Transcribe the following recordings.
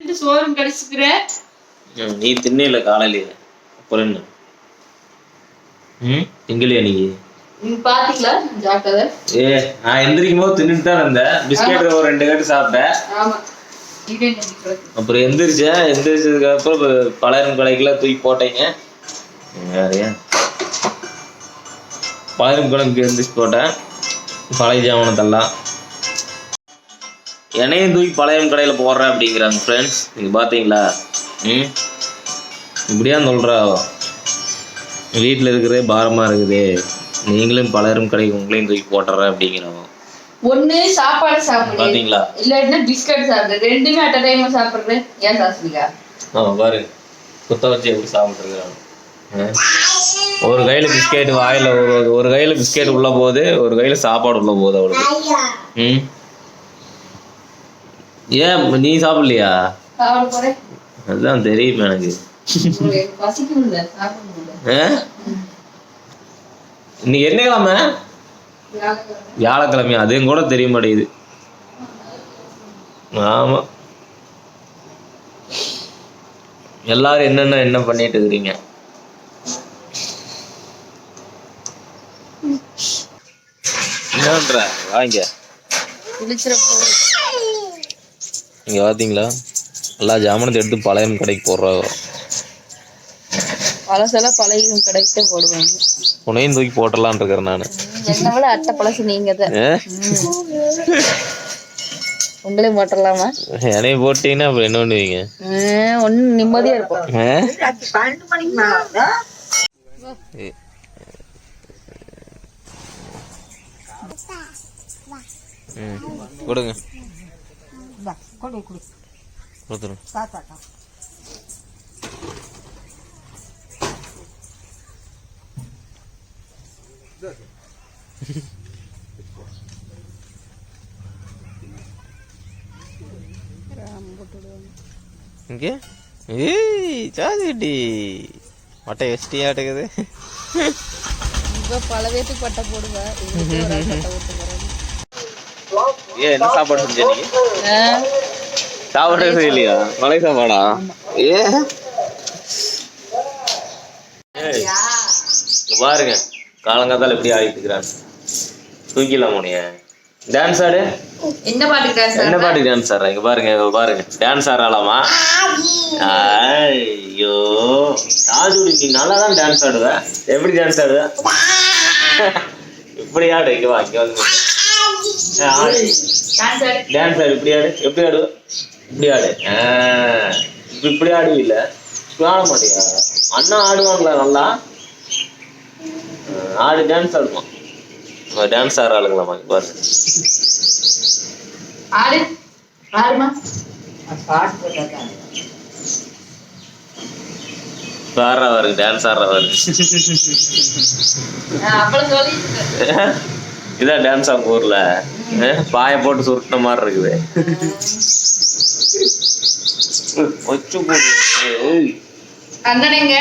ரெண்டு சோறும் கடிச்சுக்கிற. நீ தின்னையில காலையில அப்புறம் என்ன? ம்? திங்கலையா நீ? நீங்க பாத்தீங்களா? ஜாக்கிரதை. ஏ நான் எந்திரிக்கும் போது தின்னுட்டு தான் இருந்தேன். பிஸ்கெட் ஒரு ரெண்டு கட்டு சாப்பிட்டேன். அப்புறம் எந்திரிச்சேன். எந்திரிச்சதுக்கு அப்புறம் பலரும் கடைக்கெல்லாம் தூக்கி போட்டீங்க. வேறையா பலரும் கடைக்கு எந்திரிச்சு போட்டேன். பழைய ஜாமானத்தெல்லாம். என்னையும் தூக்கி பழையம் கடையில் போடுறேன் அப்படிங்கிறாங்க ஃப்ரெண்ட்ஸ் நீங்கள் பார்த்தீங்களா ம்? இப்படியா சொல்கிறா வீட்டில் இருக்கிறதே பாரமாக இருக்குது. நீங்களும் பலரும் கடைக்கு உங்களையும் தூக்கி போட்டுறேன் அப்படிங்கிறவன் ஒண்ணு சாப்பாடு சாப்பிடு. பார்த்தீங்களா இல்லாட்டினா பிஸ்கட் சாப்பிடு. ரெண்டுமே அட் டைம் சாப்பிடுறது. ஏன் சாஸ்திரிகா ஆ பாரு. குத்த வச்சு எப்படி சாப்பிட்டுருக்காங்க ஒரு கையில பிஸ்கெட் வாயில ஒரு ஒரு கையில பிஸ்கெட் உள்ள போகுது ஒரு கையில சாப்பாடு உள்ள போகுது அவளுக்கு. ம்? ஏன் நீ சாப்பிடலையா? அதுதான் தெரியும் எனக்கு? இன்னைக்கு என்ன கிழமை? வியாழக்கிழமையா அதுவும் கூட தெரிய மாட்டேங்குது. ஆமா. எல்லாரும் என்னென்ன என்ன பண்ணிட்டு இருக்கிறீங்க? என்னன்ற வாங்க. இங்க பாத்தீங்களா? எல்லா ஜாமானத்தை எடுத்து பழையம் கடைக்கு போடுறாங்க. பழசெல்லாம் பழைய கடைக்கு போடுவாங்க. உனையும் தூக்கி போட்டலான் இருக்கிறேன் நான். என்ன விட அட்டை பழசு நீங்க தான் உங்களே போட்டுடலாமா? என்னைய போட்டீங்கன்னா அப்புறம் என்ன பண்ணுவீங்க? ஒன்னு நிம்மதியா இருக்கும் இங்கே? ஏய் சாதிட்டி மட்டை வச்சிட்டியா ஆட்டுக்குது இப்ப பல பேத்துக்கு பட்டை போடுவா. ஏன் என்ன சாப்பாடு செஞ்ச நீ? சாப்பாடு செய்யலையா மலை சாப்பாடா? ஏ பாருங்க. காலங்காத்தால எப்படி ஆடிட்டு இருக்கிறான் தூக்கிடலாம் உனைய டான்ஸ் ஆடு. என்ன பாட்டுக்கா என்ன பாட்டு டான்ஸ் ஆடுற? இங்க பாருங்க இங்க பாருங்க. டான்ஸ் ஆடலாமா ஐயோ. ராஜுடி நீ நல்லா தான் டான்ஸ் ஆடுவ. எப்படி டான்ஸ் ஆடுவ? இப்படி ஆடு இங்க வா இங்க வந்து. டான்ஸ் ஆடு இப்படி ஆடு எப்படி ஆடு? இப்படி ஆடு. ஆ, இப்ப இப்படி ஆடுவில்ல இப்படி ஆட மாட்டியா? அண்ணா ஆடுவாங்களா நல்லா? ஆடு டான்ஸ் ஆடுவான் டான்ஸ் ஆடுற ஆளுங்களாமா இங்க பாருங்க. ஆடு ஆடுமா? போட்டாக்கா ஆடுறவரு டான்ஸ் அப்பளம் சொல்லி இதான் டான்ஸ் அவங்க ஊர்ல? பாய போட்டு சுருட்டின மாதிரி இருக்குது. ஏய். அந்தனைங்க.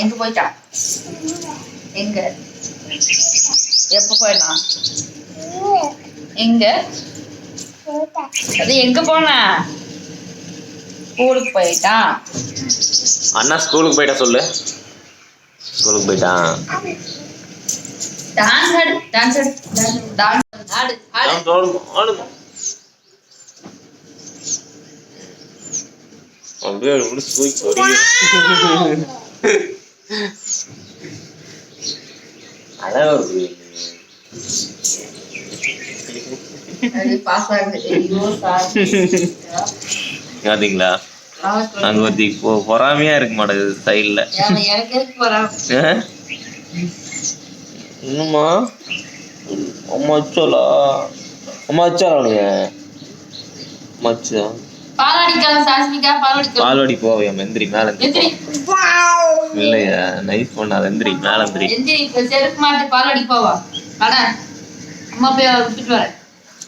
எங்க போயிட்டா? எங்க? எப்ப போயிடா? எங்க? அது எங்க போனா? ஸ்கூலுக்கு போயிட்டான் அண்ணா ஸ்கூலுக்கு போயிட்டா சொல்லு. ஸ்கூலுக்கு போயிட்டான் டான்ஸ் ஆடு டான்ஸ் ஆடு டான்ஸ் ஆடு ஆடு. அவன் தோணும், ஆடுமா. அப்படியே அப்படி தூக்கி ஒடியும். அழகா பாஸ் ஆகுது. பாத்தீங்களா? அங்க பத்தி இப்போ பொறாமையா இருக்க மாட்டேங்குது போறான் என்னம்மா? அம்மா அச்சோலா அம்மா மச்சா பால் அடிக்கலாம் பால்வாடி போவையா எந்திரி. மேல இல்லையா? நைஸ் பண்ணாத எந்திரி மேல எந்திரி எந்திரி இப்ப செருப்பு மாட்டு பால் அடி போவா அம்மா போய் விட்டுட்டு வரேன்.